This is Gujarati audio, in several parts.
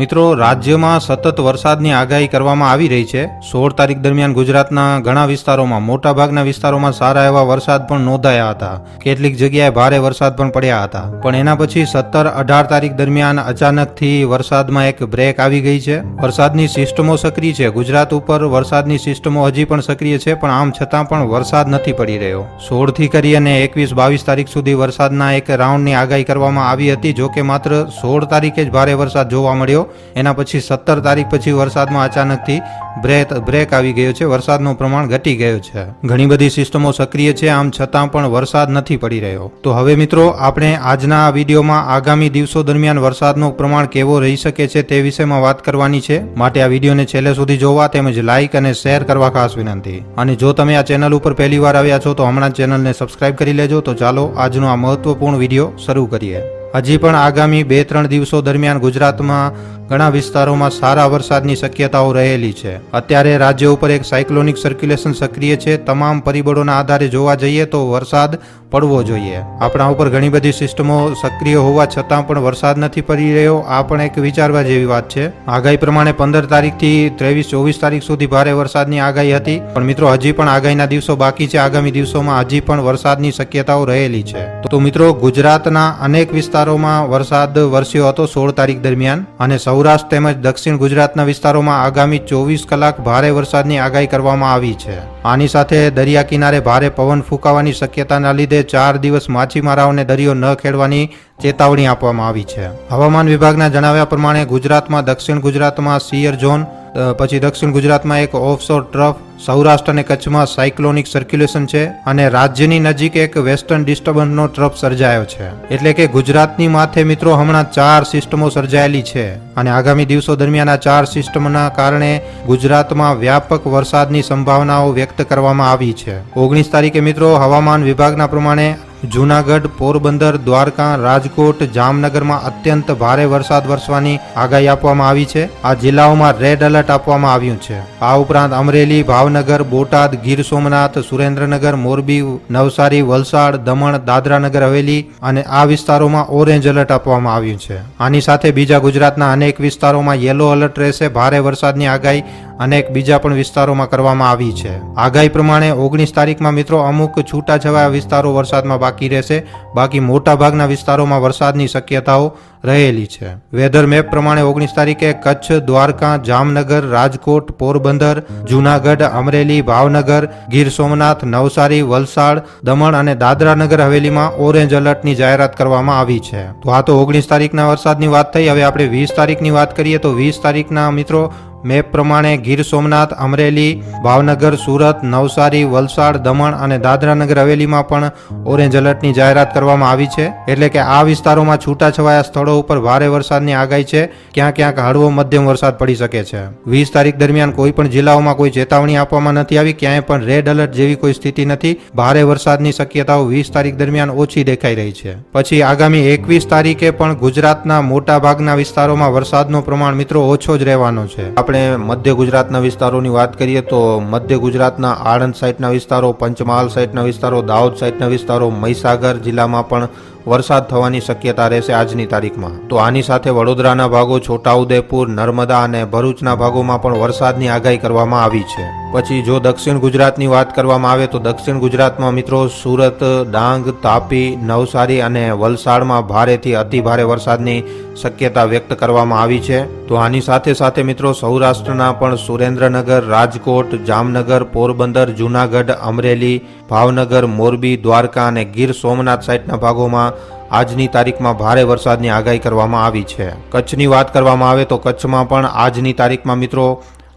મિત્રો, રાજ્યમાં સતત વરસાદની આગાહી કરવામાં આવી રહી છે. સોળ તારીખ દરમિયાન ગુજરાતના ઘણા વિસ્તારોમાં, મોટાભાગના વિસ્તારોમાં સારા એવા વરસાદ પણ નોંધાયા હતા. કેટલીક જગ્યાએ ભારે વરસાદ પણ પડ્યા હતા. પણ એના પછી સત્તર અઢાર તારીખ દરમિયાન અચાનકથી વરસાદમાં એક બ્રેક આવી ગઈ છે. વરસાદની સિસ્ટમો સક્રિય છે. ગુજરાત ઉપર વરસાદની સિસ્ટમો હજી પણ સક્રિય છે, પણ આમ છતાં પણ વરસાદ નથી પડી રહ્યો. સોળથી કરી અને એકવીસ બાવીસ તારીખ સુધી વરસાદના એક રાઉન્ડની આગાહી કરવામાં આવી હતી, જોકે માત્ર સોળ તારીખે જ ભારે વરસાદ જોવા મળ્યો. એના પછી સત્તર તારીખ પછી વરસાદમાં અચાનકથી બ્રેક બ્રેક આવી ગયો છે. વરસાદનું પ્રમાણ ઘટી ગયું છે. ઘણી બધી સિસ્ટમો સક્રિય છે, આમ છતાં પણ વરસાદ નથી પડી રહ્યો. તો હવે મિત્રો, આપણે આજના વિડીયોમાં આગામી દિવસો દરમિયાન વરસાદનું પ્રમાણ કેવો રહી શકે છે તે વિષયમાં વાત કરવાની છે. માટે આ વિડીયોને છેલ્લે સુધી જોવા તેમજ લાઇક અને શેર કરવા ખાસ વિનંતી. અને જો તમે આ ચેનલ ઉપર પહેલી વાર આવ્યા છો તો હમણાં ચેનલને સબસ્ક્રાઇબ કરી લેજો. તો ચાલો આજનો આ મહત્વપૂર્ણ વીડિયો શરૂ કરીએ. હજી પણ આગામી બે ત્રણ દિવસો દરમિયાન ગુજરાતમાં ઘણા વિસ્તારોમાં સારા વરસાદની શક્યતાઓ રહેલી છે. અત્યારે રાજ્ય ઉપર એક સાયક્લોનિક સર્ક્યુલેશન સક્રિય છે. તમામ પરિબળોના આધારે જોવા જઈએ તો વરસાદ પડવો જોઈએ. આપણા ઉપર ઘણી બધી સિસ્ટમો સક્રિય હોવા છતાં પણ વરસાદ નથી પડી રહ્યો. આ પણ એક વિચારવા જેવી વાત છે. આગાહી પ્રમાણે પંદર તારીખથી ત્રેવીસ, ચોવીસ તારીખ સુધી ભારે વરસાદની આગાહી હતી. પણ મિત્રો, હજી પણ આગાહીના દિવસો બાકી છે. આગામી દિવસોમાં હજી પણ વરસાદની શક્યતાઓ રહેલી છે. તો મિત્રો, ગુજરાતના અનેક વિસ્તારોમાં વરસાદ વરસ્યો હતો સોળ તારીખ દરમિયાન અને સૌરાષ્ટ્ર તેમજ દક્ષિણ ગુજરાતના વિસ્તારોમાં આગામી ચોવીસ કલાક ભારે વરસાદની આગાહી કરવામાં આવી છે. આની સાથે દરિયા કિનારે ભારે પવન ફૂંકાવાની શક્યતાના લીધે ચાર દિવસ માછીમારાઓને દરિયો ન ખેડવાની ચેતવણી આપવામાં આવી છે. હવામાન વિભાગના જણાવ્યા પ્રમાણે ગુજરાતમાં, દક્ષિણ ગુજરાતમાં સિયર ઝોન પછી દક્ષિણ ગુજરાતમાં એક ઓફશોર ટ્રફ સૌરાષ્ટ્ર અને કચ્છમાં સાયક્લોનિક સર્ક્યુલેશન છે અને રાજ્યની નજીક એક વેસ્ટર્ન ડિસ્ટર્બન્સનો ટ્રફ સર્જાયો છે. એટલે કે ગુજરાતની માથે મિત્રો હમણાં ચાર સિસ્ટમો સર્જાયેલી છે અને આગામી દિવસો દરમિયાન આ ચાર સિસ્ટમના કારણે ગુજરાતમાં વ્યાપક વરસાદની સંભાવનાઓ વ્યક્ત કરવામાં આવી છે. ઓગણીસ તારીખે મિત્રો હવામાન વિભાગના પ્રમાણે જૂનાગઢ, પોરબંદર, દ્વારકા, રાજકોટ, જામનગરમાં અત્યંત ભારે વરસાદ વરસવાની આગાહી આપવામાં આવી છે. આ જિલ્લાઓમાં રેડ એલર્ટ આપવામાં આવ્યું છે. આ ઉપરાંત અમરેલી, ભાવનગર, બોટાદ, ગીર સોમનાથ, સુરેન્દ્રનગર, મોરબી, નવસારી, વલસાડ, દમણ, દાદરાનગર, હવેલી અને આ વિસ્તારોમાં ઓરેન્જ એલર્ટ આપવામાં આવ્યું છે. આની સાથે બીજા ગુજરાતના અનેક વિસ્તારોમાં યેલો એલર્ટ રહેશે. ભારે વરસાદની આગાહી અનેક બીજા પણ વિસ્તારોમાં કરવામાં આવી છે. આગાહી પ્રમાણે ઓગણીસ તારીખમાં મિત્રો અમુક છૂટાછવાયા વિસ્તારો વરસાદમાં બાકી રહેશે. બાકી મોટાભાગના વિસ્તારોમાં વરસાદની શક્યતાઓ રહેલી છે. વેધર મેપ પ્રમાણે ઓગણીસ તારીખે કચ્છ, દ્વારકા, જામનગર, રાજકોટ, પોરબંદર, જૂનાગઢ, અમરેલી, ભાવનગર, ગીર સોમનાથ, નવસારી, વલસાડ, દમણ અને દાદરા નગર હવેલીમાં ઓરેન્જ એલર્ટની જાહેરાત કરવામાં આવી છે. તો આ તો ઓગણીસ તારીખના વરસાદની વાત થઈ. હવે આપણે વીસ તારીખની વાત કરીએ તો વીસ તારીખના મિત્રો મેપ પ્રમાણે ગીર સોમનાથ, અમરેલી, ભાવનગર, સુરત, નવસારી, વલસાડ, દમણ અને દાદરાનગર હવેલીમાં પણ ઓરેન્જ એલર્ટની જાહેરાત કરવામાં આવી છે. એટલે કે આ વિસ્તારોમાં છૂટાછવાયા સ્થળો ઉપર ભારે વરસાદની આગાહી છે. ક્યાં ક્યાંક હળવો મધ્યમ વરસાદ પડી શકે છે. વીસ તારીખ દરમિયાન કોઈ પણ જિલ્લાઓમાં કોઈ ચેતવણી આપવામાં નથી આવી, ક્યાંય પણ રેડ એલર્ટ જેવી કોઈ સ્થિતિ નથી. ભારે વરસાદની શક્યતાઓ વીસ તારીખ દરમિયાન ઓછી દેખાઈ રહી છે. પછી આગામી એકવીસ તારીખે પણ ગુજરાતના મોટા ભાગના વિસ્તારોમાં વરસાદનું પ્રમાણ મિત્રો ઓછો જ રહેવાનો છે. આપણે મધ્ય ગુજરાતના વિસ્તારોની વાત કરીએ તો મધ્ય ગુજરાતના આણંદ સાઈડના વિસ્તારો, પંચમહાલ સાઈડના વિસ્તારો, દાહોદ સાઈડના વિસ્તારો, મહીસાગર જિલ્લામાં પણ વરસાદ થવાની શક્યતા રહેશે આજની તારીખમાં. તો આની સાથે વડોદરાના ભાગો, છોટાઉદેપુર, નર્મદા અને ભરૂચના ભાગોમાં પણ વરસાદની આગાહી કરવામાં આવી છે. પછી જો દક્ષિણ ગુજરાતની વાત કરવામાં આવે તો દક્ષિણ ગુજરાતમાં મિત્રો સુરત, ડાંગ, તાપી, નવસારી અને વલસાડમાં ભારેથી અતિ ભારે વરસાદની શક્યતા વ્યક્ત કરવામાં આવી છે. તો આની સાથે સાથે મિત્રો સૌરાષ્ટ્રના પણ સુરેન્દ્રનગર, રાજકોટ, જામનગર, પોરબંદર, જૂનાગઢ, અમરેલી, ભાવનગર, મોરબી, દ્વારકા અને ગીર સોમનાથ સાઈડના ભાગોમાં આજની તારીખમાં ભારે વરસાદની આગાહી કરવામાં આવી છે. કચ્છની વાત કરવામાં આવે તો કચ્છમાં પણ આજની તારીખમાં મિત્રો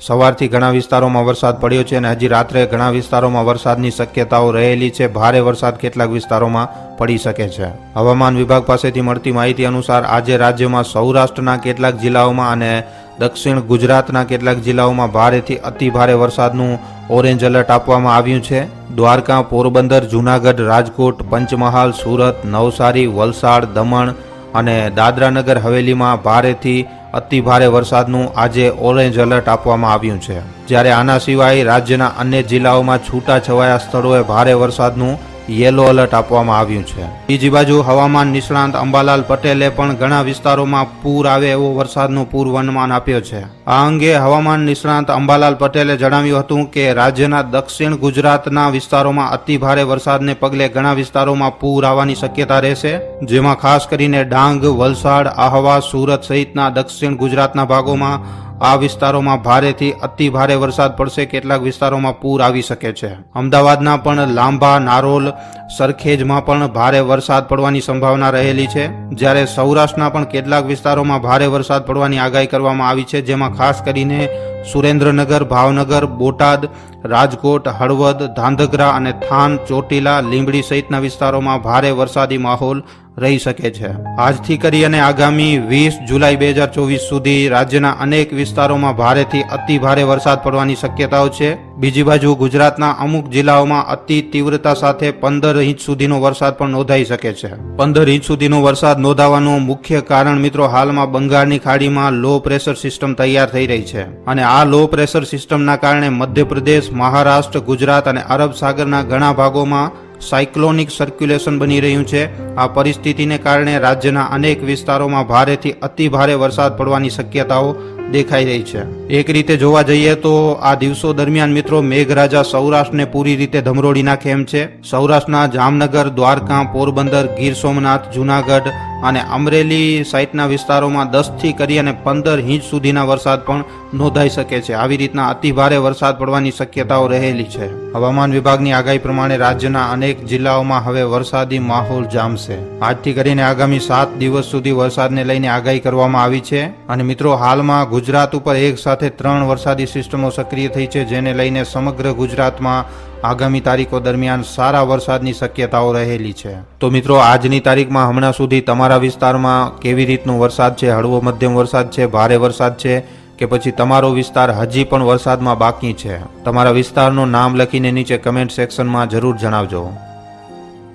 સવારથી ઘણા વિસ્તારોમાં વરસાદ પડ્યો છે અને હજી રાત્રે ઘણા વિસ્તારોમાં વરસાદની શક્યતાઓ રહેલી છે. ભારે વરસાદ કેટલાક વિસ્તારોમાં પડી શકે છે. હવામાન વિભાગ પાસેથી મળતી માહિતી અનુસાર આજે રાજ્યમાં સૌરાષ્ટ્રના કેટલાક જિલ્લાઓમાં અને દક્ષિણ ગુજરાતના કેટલાક જિલ્લાઓમાં ભારેથી અતિ ભારે વરસાદનું ઓરેન્જ એલર્ટ આપવામાં આવ્યું છે. દ્વારકા, પોરબંદર, જૂનાગઢ, રાજકોટ, પંચમહાલ, સુરત, નવસારી, વલસાડ, દમણ અને દાદરાનગર હવેલીમાં ભારેથી અતિ ભારે વરસાદનું આજે ઓરેન્જ એલર્ટ આપવામાં આવ્યું છે. જ્યારે આના સિવાય રાજ્યના અન્ય જિલ્લાઓમાં છૂટાછવાયા સ્થળોએ ભારે વરસાદનું યેલો એલર્ટ આપવામાં આવ્યું છે. બીજી બાજુ હવામાન નિષ્ણાંત અંબાલાલ પટેલે પણ ઘણા વિસ્તારોમાં પૂર આવે એવો વરસાદનો પૂર્વાનુમાન આપ્યો છે. આ અંગે હવામાન નિષ્ણાંત અંબાલાલ પટેલે જણાવ્યું હતું કે રાજ્યના દક્ષિણ ગુજરાતના વિસ્તારોમાં અતિ ભારે વરસાદને પગલે ઘણા વિસ્તારોમાં પૂર આવવાની શક્યતા રહેશે, જેમાં ખાસ કરીને ડાંગ, વલસાડ, આહવા, સુરત સહિતના દક્ષિણ ગુજરાતના ભાગોમાં આ વિસ્તારોમાં ભારેથી અતિ ભારે વરસાદ પડશે. કેટલાક વિસ્તારોમાં પૂર આવી શકે છે. અમદાવાદના પણ લાંબા નારોલ સરખેજમાં પણ ભારે વરસાદ પડવાની સંભાવના રહેલી છે. જ્યારે સૌરાષ્ટ્રના પણ કેટલાક વિસ્તારોમાં ભારે વરસાદ પડવાની આગાહી કરવામાં આવી છે, જેમાં ખાસ કરીને સુરેન્દ્રનગર, ભાવનગર, બોટાદ, રાજકોટ, હળવદ, ધાંધગ્રા અને થાન, ચોટીલા, લીંબડી સહિતના વિસ્તારોમાં ભારે વરસાદી માહોલ રહી શકે છે. આજથી કરી અને આગામી વીસ જુલાઈ બે હજાર ચોવીસ સુધી રાજ્યના અનેક વિસ્તારોમાં ભારેથી અતિ ભારે વરસાદ પડવાની શક્યતાઓ છે. બીજી બાજુ ગુજરાતના અમુક જિલ્લાઓમાં અતિ તીવ્રતા સાથે પંદર ઇંચ સુધીનો વરસાદ પણ નોંધાઈ શકે છે. પંદર ઇંચ સુધીનો વરસાદ નોંધાવાનું મુખ્ય કારણ મિત્રો હાલમાં બંગાળની ખાડીમાં લો પ્રેશર સિસ્ટમ તૈયાર થઈ રહી છે. અને આ લો પ્રેશર સિસ્ટમના કારણે મધ્યપ્રદેશ, મહારાષ્ટ્ર, ગુજરાત અને અરબ સાગરના ઘણા ભાગોમાં સાયક્લોનિક સર્ક્યુલેશન બની રહ્યું છે. આ પરિસ્થિતિને કારણે રાજ્યના અનેક વિસ્તારોમાં ભારેથી અતિ ભારે વરસાદ પડવાની શક્યતાઓ દેખાઈ રહી છે. એક રીતે જોવા જઈએ તો આ દિવસો દરમિયાન મિત્રો મેઘરાજા સૌરાષ્ટ્રને પૂરી રીતે ધમરોડી નાખે એમ છે. સૌરાષ્ટ્રના જામનગર, દ્વારકા, પોરબંદર, ગીર સોમનાથ, જુનાગઢ અને અમરેલી સાઇટના વિસ્તારોમાં દસથી કરી અને પંદર ઇંચ સુધીના વરસાદ પણ નોંધાઈ શકે છે. આવી રીતના અતિભારે વરસાદ પડવાની શક્યતાઓ રહેલી છે. હવામાન વિભાગની આગાહી પ્રમાણે રાજ્યના અનેક જિલ્લાઓમાં હવે વરસાદી માહોલ જામશે. આજથી કરીને આગામી સાત દિવસ સુધી વરસાદને લઈને આગાહી કરવામાં આવી છે. અને મિત્રો, હાલમાં ગુજરાત ઉપર એક સાથે ત્રણ વરસાદી સિસ્ટમો સક્રિય થઈ છે, જેને લઈને સમગ્ર ગુજરાતમાં આગામી તારીખો દરમિયાન સારા વરસાદની શક્યતાઓ રહેલી છે. તો મિત્રો, આજની તારીખમાં હમણાં સુધી તમારા વિસ્તારમાં કેવી રીતનો વરસાદ છે? હળવો, મધ્યમ વરસાદ છે? ભારે વરસાદ છે? કે પછી તમારો વિસ્તાર હજી પણ વરસાદમાં બાકી છે? તમારા વિસ્તારનું નામ લખીને નીચે કમેન્ટ સેક્શનમાં જરૂર જણાવજો.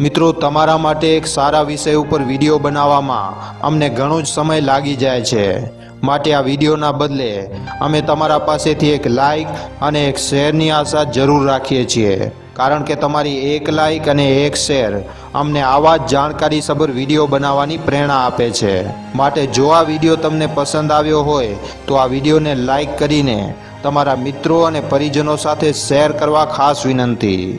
મિત્રો, તમારા માટે એક સારા વિષય ઉપર વીડિયો બનાવવામાં અમને ઘણો જ સમય લાગી જાય છે. માટે આ વિડીયોના બદલે અમે તમારા પાસેથી એક લાઇક અને એક શેરની આશા જરૂર રાખીએ છીએ. કારણ કે તમારી એક લાઇક અને એક શેર અમને આવા જ જાણકારીસભર વીડિયો બનાવવાની પ્રેરણા આપે છે. માટે જો આ વીડિયો તમને પસંદ આવ્યો હોય, તો આ વિડીયોને લાઇક કરીને તમારા મિત્રો અને પરિજનો સાથે શેર કરવા ખાસ વિનંતી.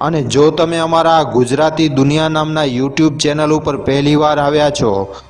અને જો તમે અમારા ગુજરાતી દુનિયા નામના યુટ્યુબ ચેનલ ઉપર પહેલીવાર આવ્યા છો